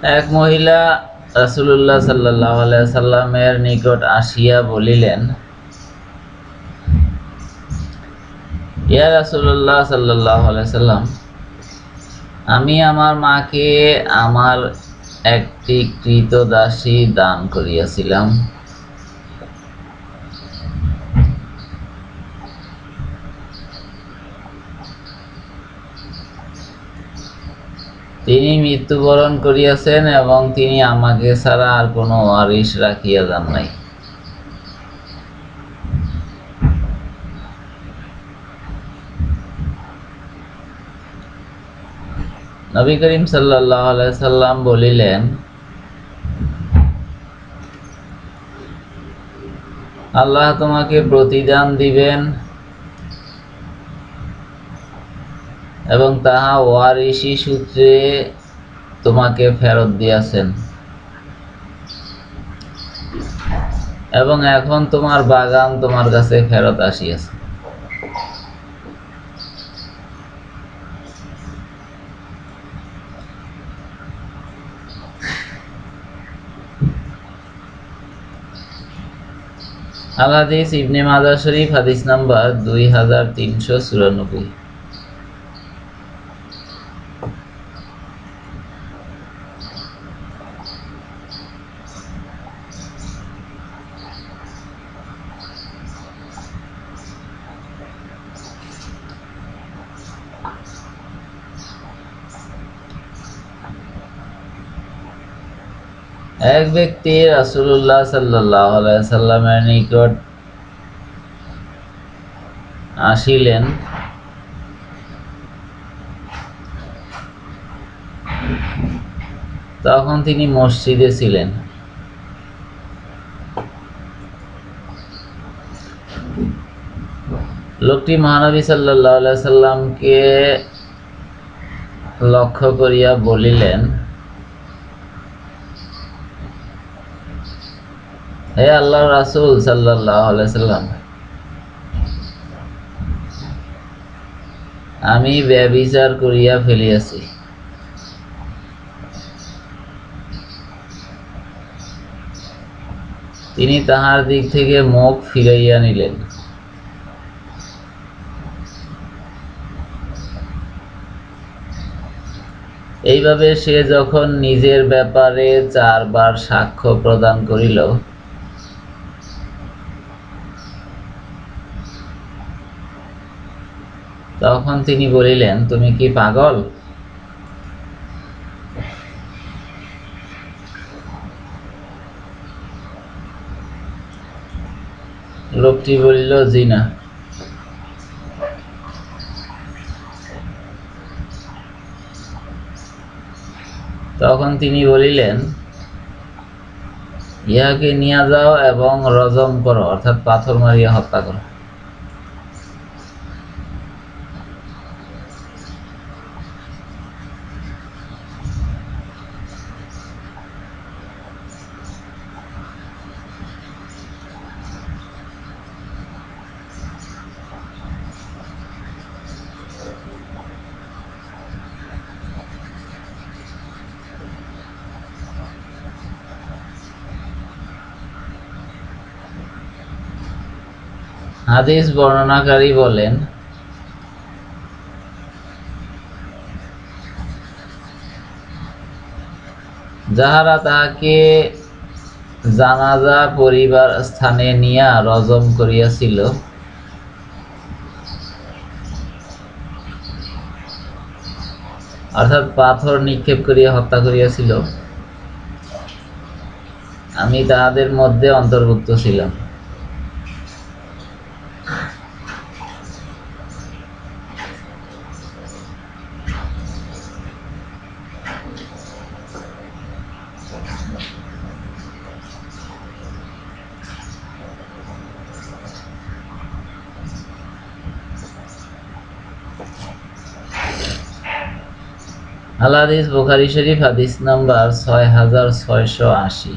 এক মহিলা রাসুল্লাহ সাল্লাহ সাল্লামের নিকট আসিয়া বলিলেন, ইয়া রাসুল্লাহ সাল্লাহ সাল্লাম আমি আমার মাকে আমার একটি কৃতদাসী দান করিয়াছিলাম। তিনি মৃত্যুবরণ করিয়াছেন এবং তিনি আমাকে ছাড়া আর কোনো ওয়ারিশ রাখিয়া যান নাই। নবী করিম সাল্লাম বলিলেন, আল্লাহ তোমাকে প্রতিদান দিবেন এবং তাহা ওয়ারিশি সূত্রে তোমাকে ফেরত দিয়াছেন। এবং এখন তোমার বাগান তোমার কাছে ফেরত আসিয়াছে। আল ইবনে মাজার শরীফ হাদিস নাম্বার দুই হাজার তিনশো চুরানব্বই। এক ব্যক্তি রাসূলুল্লাহ সাল্লাল্লাহু আলাইহি সাল্লামের নিকট আসিলেন। তখন তিনি মসজিদে ছিলেন। লোকটি মহানবী আলাইহি সাল্লামকে লক্ষ্য করিয়া বলিলেন হে আল্লাহ রাসূল আলাইহি সাল্লাম, আমি ব্যভিচার করিয়া ফেলিয়াছি। তিনি তাহার দিক থেকে মুখ ফিরাইয়া নিলেন। এইভাবে সে যখন নিজের ব্যাপারে চারবার সাক্ষ্য প্রদান করিল তখন তিনি বলিলেন, তুমি কি পাগল? লোকটি বলিল, জি না। তখন তিনি বলিলেন, ইহাকে নিয়ে যাও এবং রজম করো, অর্থাৎ পাথর মারিয়া হত্যা করো। হাদিস বর্ণনাকারী বলেন, যাহারা তাহাকে জানাজা পরিবার স্থানে নিয়া রজম করিয়াছিল, অর্থাৎ পাথর নিক্ষেপ করিয়া হত্যা করিয়াছিল, আমি তাহাদের মধ্যে অন্তর্ভুক্ত ছিলাম। আল হাদিস বুখারী শরীফ হাদিস নাম্বার ছয় হাজার ছয়শো আশি।